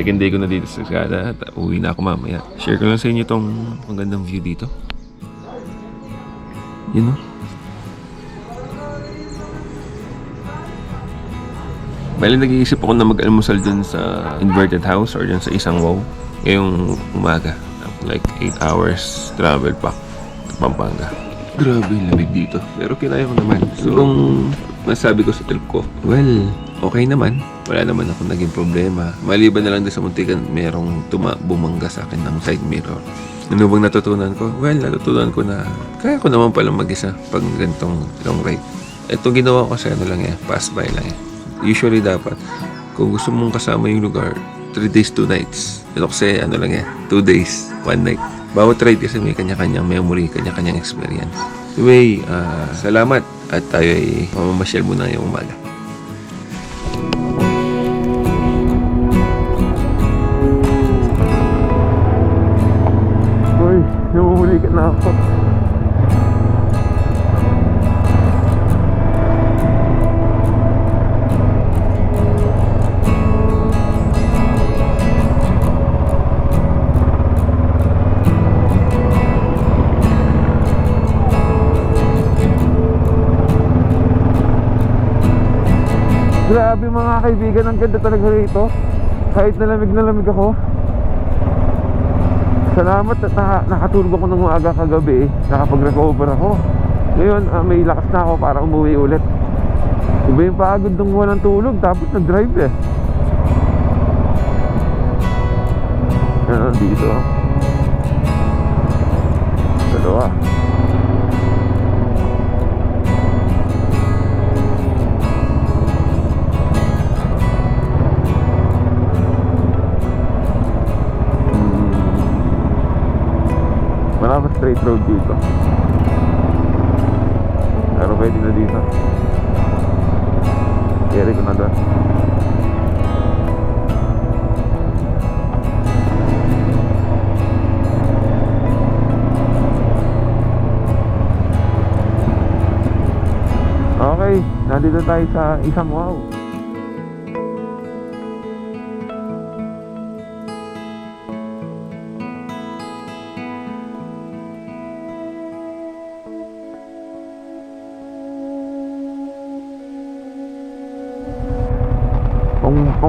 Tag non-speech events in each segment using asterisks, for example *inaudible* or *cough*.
Second day ko na dito sa Sagada at uwi na ako mamaya. Share ko lang sa inyo tong magandang view dito. Yun o. Bali, nag-iisip ako na mag-almusal dun sa inverted house or dun sa isang wow. Ngayong umaga. Like 8 hours travel pa. Pampanga. Grabe yung lamig dito. Pero kinaya ko naman. So, kung masabi ko sa trip ko, well, okay naman. Wala naman ako naging problema. Maliban na lang din sa muntikan, merong tuma bumangga sa akin ng side mirror. Ano bang natutunan ko? Well, natutunan ko na kaya ko naman palang mag-isa pag ganitong long ride. Ito ginawa ko sa ano lang eh, pass by lang eh. Usually dapat, kung gusto mong kasama yung lugar, 3 days, 2 nights. Ito kasi ano lang eh, 2 days, 1 night. Bawat ride kasi may kanya-kanyang memory, kanya-kanyang experience. Anyway, ah, salamat at tayo ay mamamasyal muna yung umaga. Grabe mga kaibigan, ang ganda talaga rito. Kahit nalamig na lamig ako. Salamat at naka, nakatulog ako ng maaga kagabi. Nakapag-recover ako. Ngayon, ah, may lakas na ako para umuwi ulit. Iba yung pagod nung walang tulog, tapos nag-drive eh. Yan, dito. Dalawa. Wala straight road dito. Pero pwede na dito. Carry ko na doon. Okay, nandito tayo sa isang wow.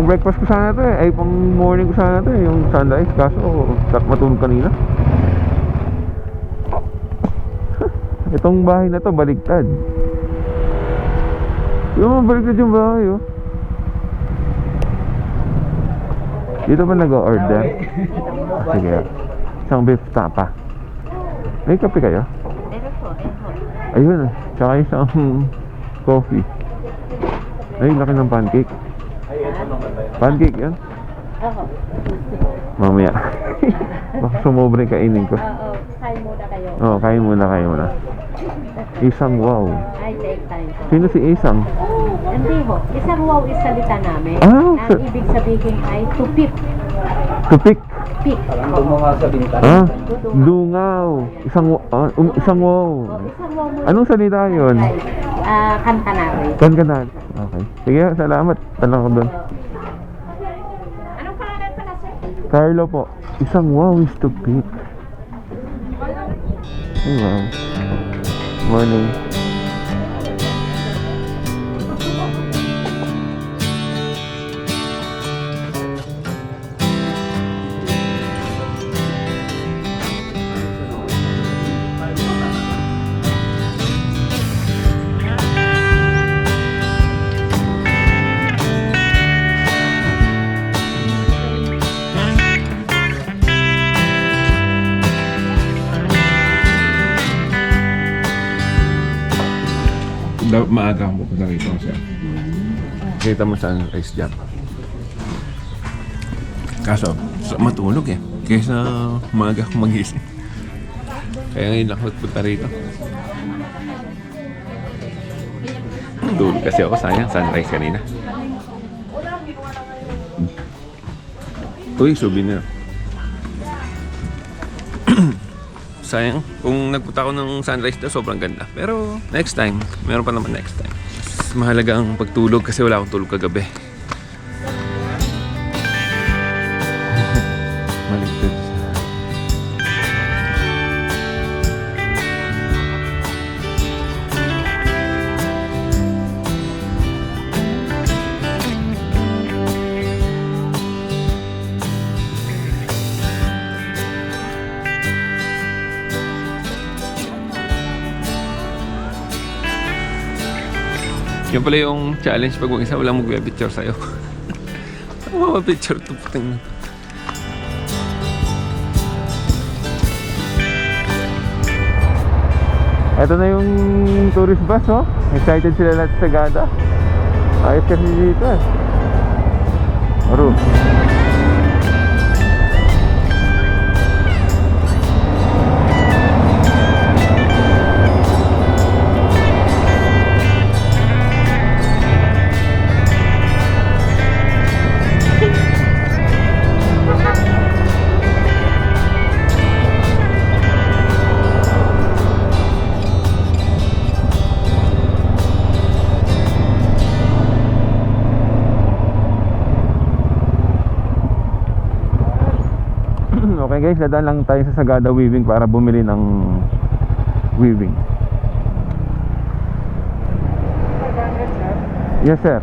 Pang, breakfast ko sana to eh. Ay, pang morning ko sana to eh. Yung sunrise. Kaso, sak matulog kanina. *laughs* Itong bahay na to, baligtad. Yung baligtad yung bahay, oh. Dito ba nag-order? Sige. Isang beef tapa. May kape kayo? Ayun, ah. tsaka isang *laughs* coffee. Ay, laki ng pancake. Pancake yan? Oo. Mamaya. *laughs* Baka yung kainin ko. Oo, kain muna kayo. Oo, oh, kain muna, kain muna. Isang wow. Ay, take time. Sino si Isang? Hindi ho. Isang wow is salita namin. Ah, Ang sa- ibig sabihin ay to pip. Tupik. Pip. Ah, dungaw. Isang, wa- ah, um, isang wow. O, isang wow mo. Anong salita yun? Ay, ah, kanta namin. Saan ka na? Okay. Sige, salamat. Tanong ko doon. Anong pangalan pala sir? Carlo po. Isang wow is tupik. Ay, wow. Morning. Da- maaga akong pupunta rito kasi kita mo sunrise dyan. Kaso, sa matulog eh. Kaysa maaga akong magising. Kaya ngayon ako nagpunta rito. Tulog kasi ako, sayang sunrise kanina. Uy, souvenir. Sayang. Kung nagpunta ako ng sunrise daw, sobrang ganda. Pero next time, meron pa naman next time. Mas mahalaga ang pagtulog kasi wala akong tulog kagabi. Yan pala yung challenge pag mag-isa walang magbe-picture sa'yo. *laughs* Ano picture to puting? Ito na yung tourist bus, oh. Excited sila lahat sa Sagada. Ayos kasi dito, eh. Aro. Guys, dadaan lang tayo sa Sagada Weaving para bumili ng weaving. Yes sir.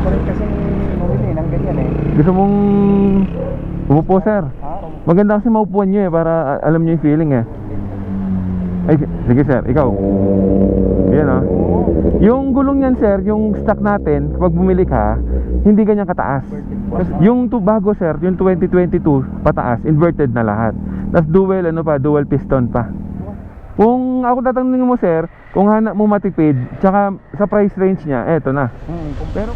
Kulit kasi bumili ng ganyan eh. Gusto mong umupo sir? Maganda kasi maupuan nyo eh para alam nyo yung feeling eh. Ay, sige sir, ikaw. Yan ah. Yung gulong yan sir, yung stock natin, kapag bumili ka, hindi ganyan kataas. Yung tu bago sir, yung 2022 pataas, inverted na lahat. Tapos dual ano pa, dual piston pa. Kung ako tatanungin mo sir, kung hanap mo matipid, tsaka sa price range niya, eto na. Hmm, Pero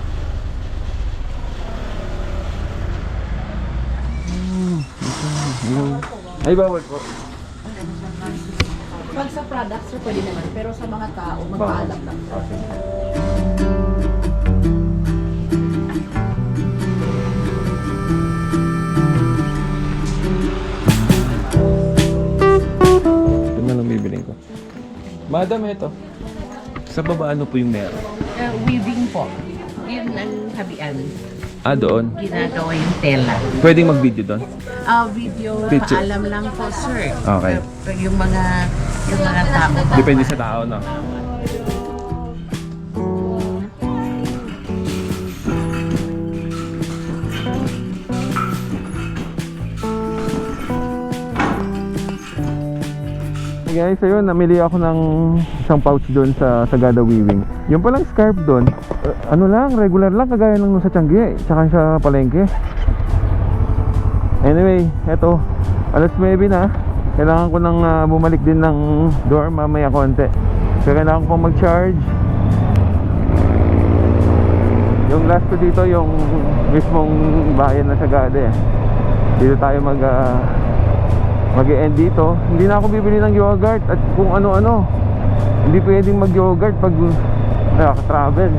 Ay bawal po. Pag sa products, sir, pwede naman. Pero sa mga tao, magpaalam lang. Ito na lang bibiling ko. Madam, ito. Sa baba ano po yung meron? Uh, weaving po. Yun ang habian. Ah, doon. Ginagawa yung tela. Pwedeng mag-video doon? Ah, video, Picture. paalam lang po, sir. Okay. Pero yung mga, yung mga tao. Depende sa tao, no? Guys, ayun, namili ako ng isang pouch doon sa Sagada Weaving. Yung palang scarf doon, uh, ano lang, regular lang, kagaya ng sa Tiangge, tsaka sa palengke. Anyway, eto, alas 9 na. Kailangan ko nang ah, bumalik din ng dorm mamaya konti. Kaya kailangan ko pang mag-charge. Yung last ko dito, yung mismong bayan na Sagada eh. Dito tayo mag ah, mag-end dito. Hindi na ako bibili ng yogurt at kung ano-ano. Hindi pwedeng mag-yogurt pag nakaka-travel.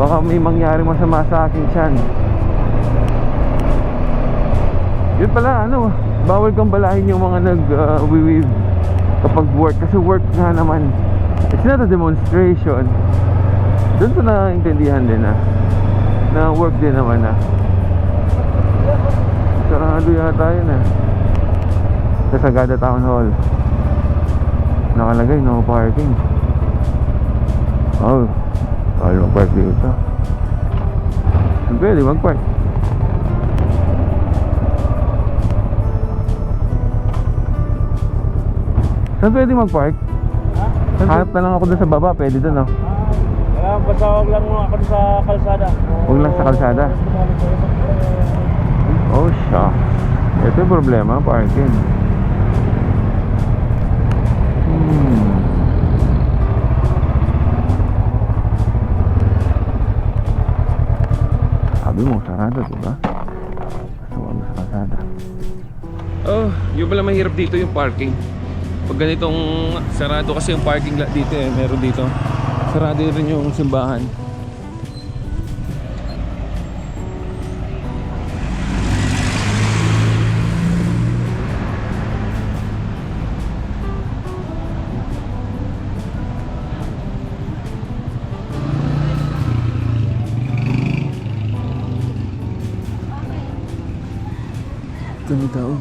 Baka may mangyari masama sa akin tiyan. Yun pala, ano, bawal kang balahin yung mga nag-weave kapag work. Kasi work nga naman. It's not a demonstration. Doon ko naintindihan din ah. Na work din naman ah. Sarado yata yun ah. Sa Sagada Town Hall. Nakalagay, no parking. Oh, bawal mag-park dito. Pwede mag-park. Saan pwede mag-park? Hanap na lang ako doon sa baba, pwede doon oh. Kaya basta huwag lang ako sa kalsada. Huwag lang sa kalsada. Oh, shucks. Ito yung problema, parking. Sabi mo, sarado, di ba? Basta huwag sa. Oh, yung pala mahirap dito yung parking. Pag ganitong sarado kasi yung parking lot dito eh, meron dito. Sarado rin yung simbahan. Kami tao.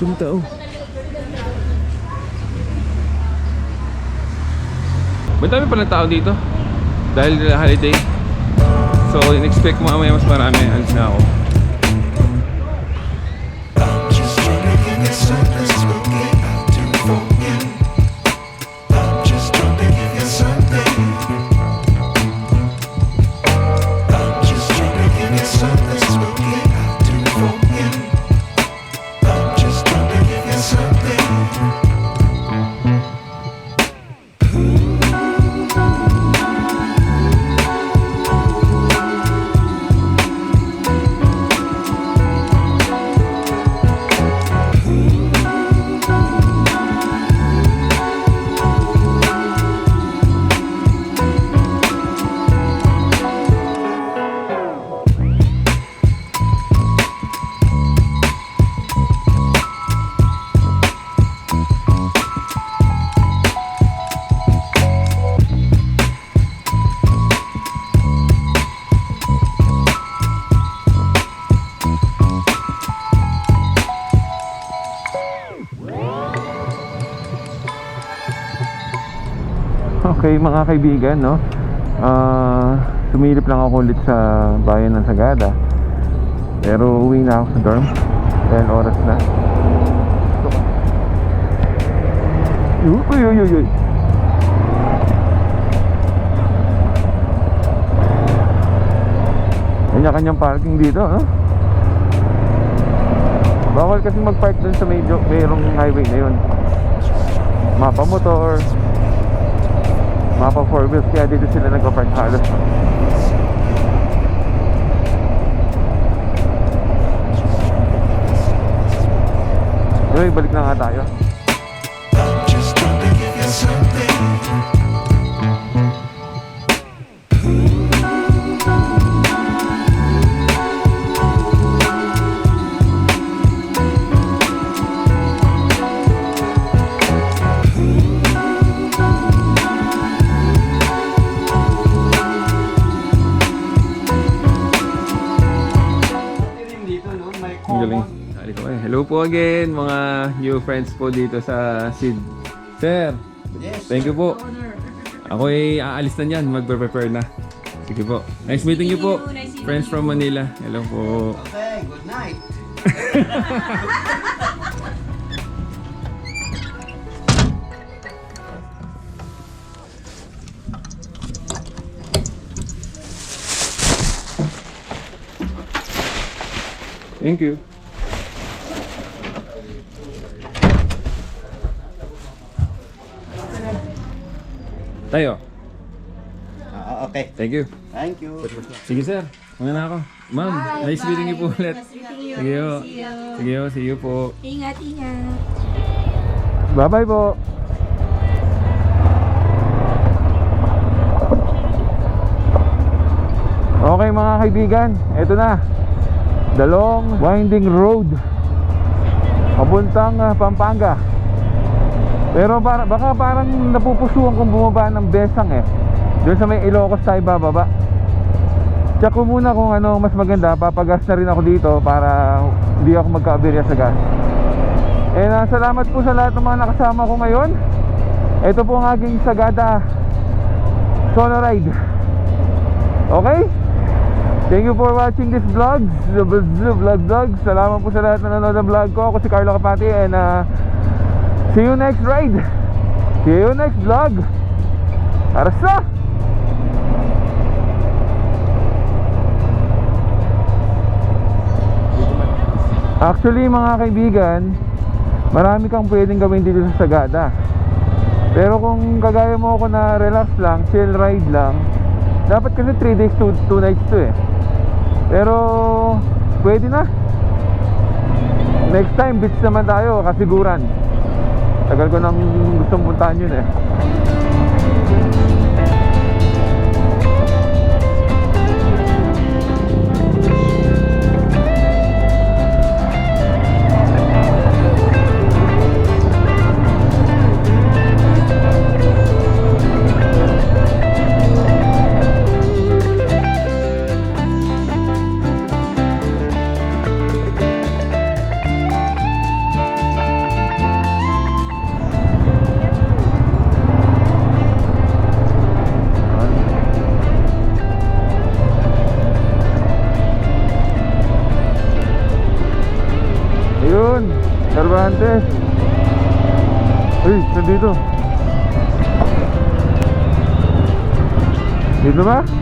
Kami tao. Madami palang tao dito. Dahil holiday. So, in-expect ko mamaya mas marami. Alis na ako. Mga kaibigan, no? Ah, sumilip lang ako ulit sa bayan ng Sagada. Pero uwi na ako sa dorm. Dahil oras na. Uy, uy, uy, uy. Kanya-kanyang parking dito, no? Bawal kasi mag-park dun sa medyo mayroong highway na yun. Mapa motor, mapa four wheels, kaya dito sila nagpa-park halos. Uy, balik na nga tayo. Just galing. Ko eh. Hello po again, mga new friends po dito sa SID. Sir, thank you po. Ako ay aalis na niyan, magpe-prepare na. Sige po. Nice meeting you po. Friends from Manila. Hello po. Okay, good night. Thank you. Tayo. Ah, okay. Thank you. Thank you. Sige sir, una na ako. Ma'am, nice meeting you po ulit. Sige po. Sige po, see you po. Ingat, ingat. Bye-bye po. Okay mga kaibigan, eto na. The long winding road. Papuntang ah, Pampanga. Pero para, baka parang napupusuan kung bumaba ng Besang eh. Doon sa may Ilocos tayo bababa. Check ko muna kung ano mas maganda. Papagas na rin ako dito para hindi ako magka-aberya sa gas. And uh, salamat po sa lahat ng mga nakasama ko ngayon. Ito po ang aking Sagada Solo Ride. Okay? Thank you for watching this vlog. Vlog, vlog, vlog. Salamat po sa lahat na nanonood ng vlog ko. Ako si Carlo Kapati and uh, see you next ride. See you next vlog. Arasa! Actually mga kaibigan, marami kang pwedeng gawin dito sa Sagada. Pero kung kagaya mo ako na relax lang, chill ride lang, dapat kasi 3 days, 2, nights to eh. Pero pwede na. Next time, beach naman tayo, kasiguran. Tagal ko nang gustong puntahan yun eh. Nandito. Dito ba?